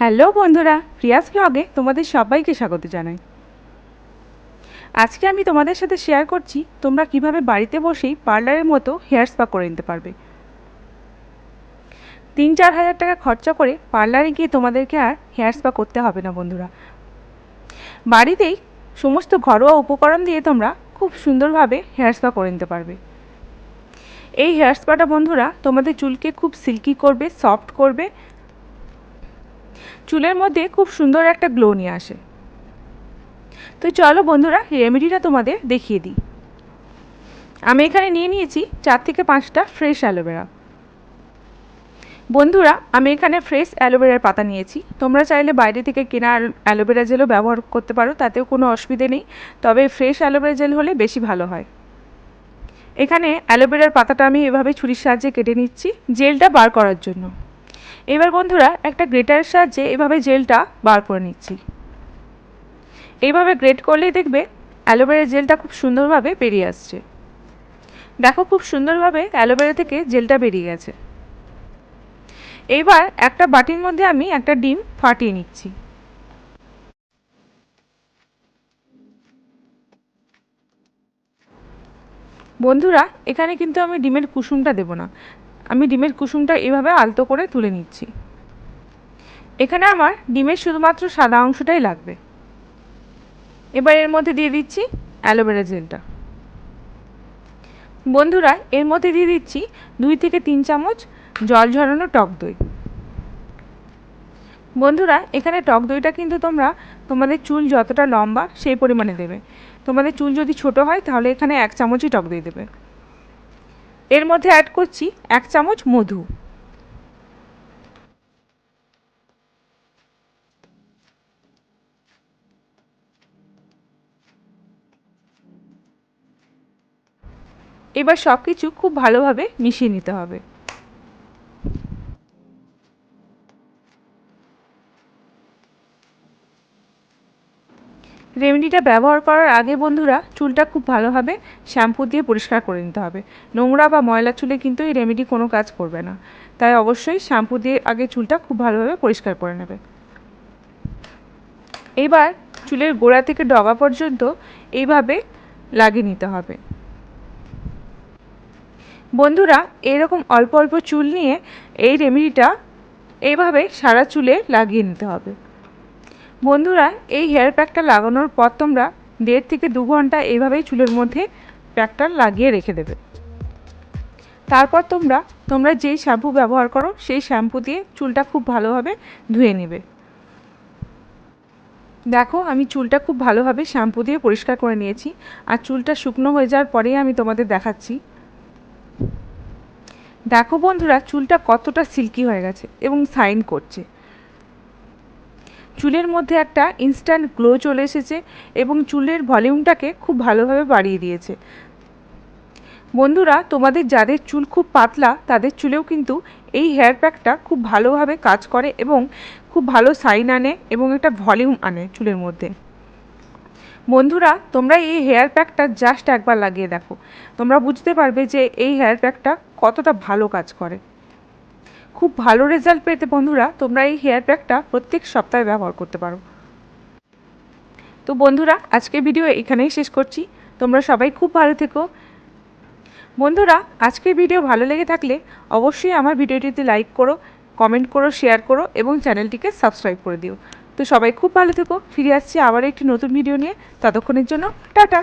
Hello বন্ধুরা, Prius ব্লগে তোমাদের সবাইকে স্বাগত জানাই। আজকে আমি তোমাদের সাথে শেয়ার করছি তোমরা কীভাবে বাড়িতে বসেই পার্লারের মতো হেয়ার স্পা করে নিতে পারবে। তিন চার হাজার টাকা খরচা করে পার্লারে গিয়ে তোমাদেরকে আর হেয়ার স্পা করতে হবে না বন্ধুরা। বাড়িতেই সমস্ত ঘরোয়া উপকরণ দিয়ে তোমরা খুব সুন্দরভাবে হেয়ার স্পা করে নিতে পারবে। এই হেয়ার স্পাটা বন্ধুরা তোমাদের চুলকে খুব সিল্কি করবে সফট করবে চুলের মধ্যে খুব সুন্দর একটা গ্লো নিয়ে আসে। তো চলো বন্ধুরা রেমেডিটা তোমাদের দেখিয়ে দিই। আমি এখানে নিয়ে নিয়েছি চার থেকে পাঁচটা ফ্রেশ অ্যালোভেরা বন্ধুরা, আমি এখানে ফ্রেশ অ্যালোভেরার পাতা নিয়েছি। তোমরা চাইলে বাইরে থেকে কেনা অ্যালোভেরা জেলও ব্যবহার করতে পারো, তাতেও কোনো অসুবিধে নেই। তবে ফ্রেশ অ্যালোভেরা জেল হলে বেশি ভালো হয়। এখানে অ্যালোভেরার পাতাটা আমি এভাবে ছুরির সাহায্যে কেটে নিচ্ছি জেলটা বার করার জন্য। এবার বন্ধুরা, একটা গ্রেটারের সাহায্যে এভাবে জেলটা বার করে নিচ্ছি। এইভাবে গ্রেট করলেই দেখবে অ্যালোভেরা জেলটা খুব সুন্দরভাবে বেরিয়ে আসছে। দেখো খুব সুন্দরভাবে অ্যালোভেরা থেকে জেলটা বেরিয়ে গেছে। এইবার একটা বাটির মধ্যে আমি একটা ডিম ফাটিয়ে নিচ্ছি। বন্ধুরা, এখানে কিন্তু আমি ডিমের কুসুমটা দেবো না। আমি ডিমের কুসুমটা এভাবে আলতো করে তুলে নিচ্ছি। এখানে আমার ডিমের শুধুমাত্র সাদা অংশটাই লাগবে। এবার এর মধ্যে দিয়ে দিচ্ছি অ্যালোভেরা জেলটা। বন্ধুরা, এর মধ্যে দিয়ে দিচ্ছি দুই থেকে তিন চামচ জল ঝরানো টক দই। বন্ধুরা, এখানে টক দইটা কিন্তু তোমরা, তোমাদের চুল যতটা লম্বা সেই পরিমাণে দেবে। তোমাদের চুল যদি ছোট হয় তাহলে এখানে এক চামচই টক দই দেবে। এর মধ্যে অ্যাড করছি এক চামচ মধু। এবার সব কিছু খুব ভালোভাবে মিশিয়ে নিতে হবে। রেমেডিটা ব্যবহার করার আগে বন্ধুরা চুলটা খুব ভালোভাবে শ্যাম্পু দিয়ে পরিষ্কার করে নিতে হবে। নোংরা বা ময়লা চুলে কিন্তু এই রেমেডি কোনো কাজ করবে না। তাই অবশ্যই শ্যাম্পু দিয়ে আগে চুলটা খুব ভালোভাবে পরিষ্কার করে নেবে। এবার চুলের গোড়া থেকে ডগা পর্যন্ত এইভাবে লাগিয়ে নিতে হবে। বন্ধুরা, এরকম অল্প অল্প চুল নিয়ে এই রেমেডিটা এইভাবে সারা চুলে লাগিয়ে নিতে হবে। বন্ধুরা, এই হেয়ার প্যাকটা লাগানোর পর তোমরা দেড় থেকে দু ঘণ্টা এইভাবেই চুলের মধ্যে প্যাকটা লাগিয়ে রেখে দেবে। তারপর তোমরা তোমরা যেই শ্যাম্পু ব্যবহার করো, সেই শ্যাম্পু দিয়ে চুলটা খুব ভালোভাবে ধুয়ে নেবে। দেখো, আমি চুলটা খুব ভালোভাবে শ্যাম্পু দিয়ে পরিষ্কার করে নিয়েছি। আর চুলটা শুকনো হয়ে যাওয়ার পরেই আমি তোমাদের দেখাচ্ছি। দেখো বন্ধুরা, চুলটা কতটা সিল্কি হয়ে গেছে এবং সাইন করছে। চুলের মধ্যে একটা ইনস্ট্যান্ট গ্লো চলে এসেছে এবং চুলের ভলিউমটাকে খুব ভালোভাবে বাড়িয়ে দিয়েছে। বন্ধুরা, তোমাদের যাদের চুল খুব পাতলা, তাদের চুলেও কিন্তু এই হেয়ার প্যাকটা খুব ভালোভাবে কাজ করে এবং খুব ভালো সাইন আনে এবং একটা ভলিউম আনে চুলের মধ্যে। বন্ধুরা, তোমরা এই হেয়ার প্যাকটা জাস্ট একবার লাগিয়ে দেখো। তোমরা বুঝতে পারবে যে এই হেয়ার প্যাকটা কতটা ভালো কাজ করে। খুব ভালো রেজাল্ট পেতে বন্ধুরা। তোমরা এই হেয়ার প্যাকটা প্রত্যেক সপ্তাহে ব্যবহার করতে পারো। তো বন্ধুরা আজকে ভিডিও এখানেই শেষ করছি। তোমরা সবাই খুব ভালো থেকো। বন্ধুরা, আজকের ভিডিও ভালো লেগে থাকলে অবশ্যই আমার ভিডিওটিতে লাইক করো কমেন্ট করো শেয়ার করো এবং চ্যানেলটিকে সাবস্ক্রাইব করে দিও। তো সবাই খুব ভালো থেকো। ফিরে আসছি আবার একটি নতুন ভিডিও নিয়ে। ততক্ষণের জন্য টাটা!